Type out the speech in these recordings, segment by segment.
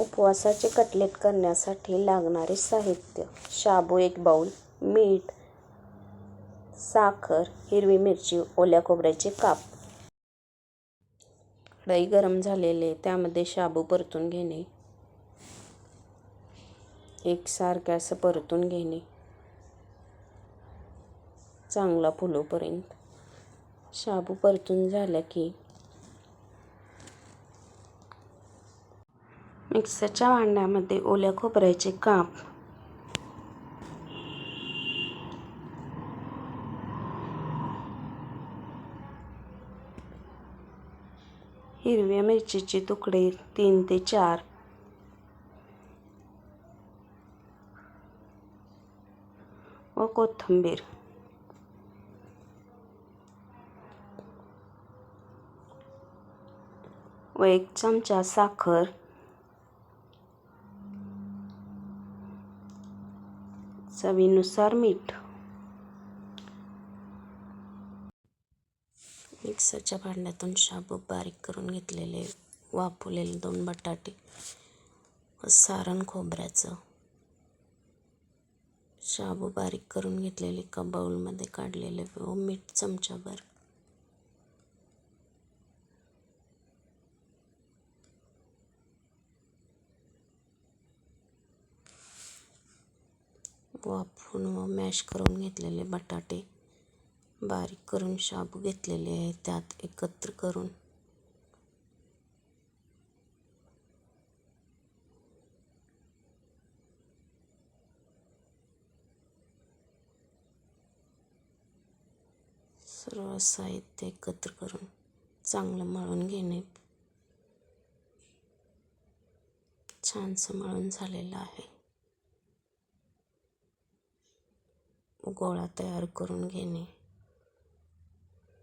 उपवासाचे cutlet करण्यासाठी लागणारे साहित्य शाबू एक बाऊल मीठ साखर हिरवी मिरची ओल्या खोबऱ्याचे काप. कढई गरम झालेले त्यामध्ये शाबू परतून घेणे. एकसारखे असं परतून घेणे. चांगला फुलोपर्यंत. शाबू परतून झाला की मिक्सरच्या भांड्यामध्ये ओल्या खोबऱ्याचे काप. हिरव्या मिरचीचे तुकडे तीन ते चार. व कोथिंबीर. व एक चमचा साखर. चवीनुसार मीठ. मिक्सरच्या भांड्यातून शाबू बारीक करून घेतलेले वाफवलेले दोन बटाटे व सारण खोबऱ्याचं. शाबू बारीक करून घेतलेले कबाऊलमध्ये बाऊलमध्ये काढलेले व मीठ चमचाभर वाफवून व मॅश करून घेतलेले बटाटे. बारीक करून शाबू घेतलेले आहे त्यात एकत्र करून. सर्व साहित्य एकत्र करून चांगलं मळून घेणे. छानसं मळून झालेलं आहे. गोळा तयार करून घेणे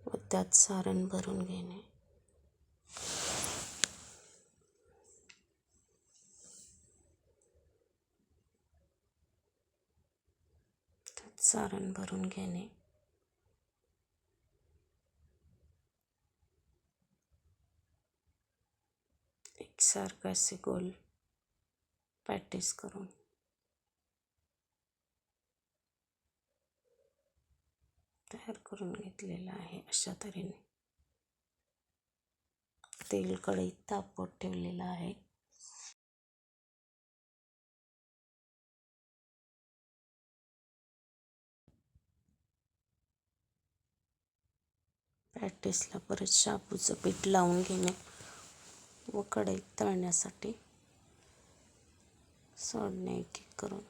व त्यात सारण भरून घेणे. त्यात सारण भरून घेणे. एकसारखं असे गोल पॅटीस करून तयार करून घेतलेला आहे अशा तऱ्हेने. तेल कढईत तापवत ठेवलेला आहे. पॅटीसला परत शाबूचं पीठ लावून घेणे व कढईत तळण्यासाठी सोडणे एक एक करून.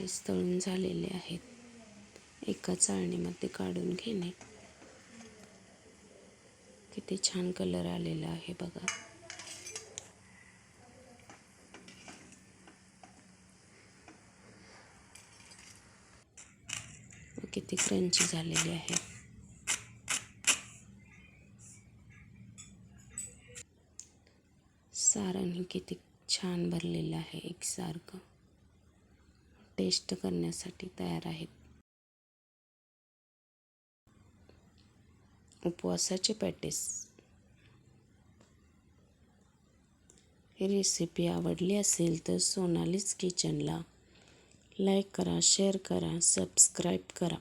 पॅटीस तळून झालेले आहेत. एका चाळणीमध्ये काढून घेणे. किती छान कलर आलेला आहे बघा. किती क्रंची झालेली आहे. सारण हे किती छान भरलेलं आहे एकसारखं. टेस्ट करण्यासाठी तयार आहेत. उपवासाचे पॅटीस. ही रेसिपी आवडली असेल तर सोनालीज किचनला लाईक करा शेअर करा सबस्क्राईब करा.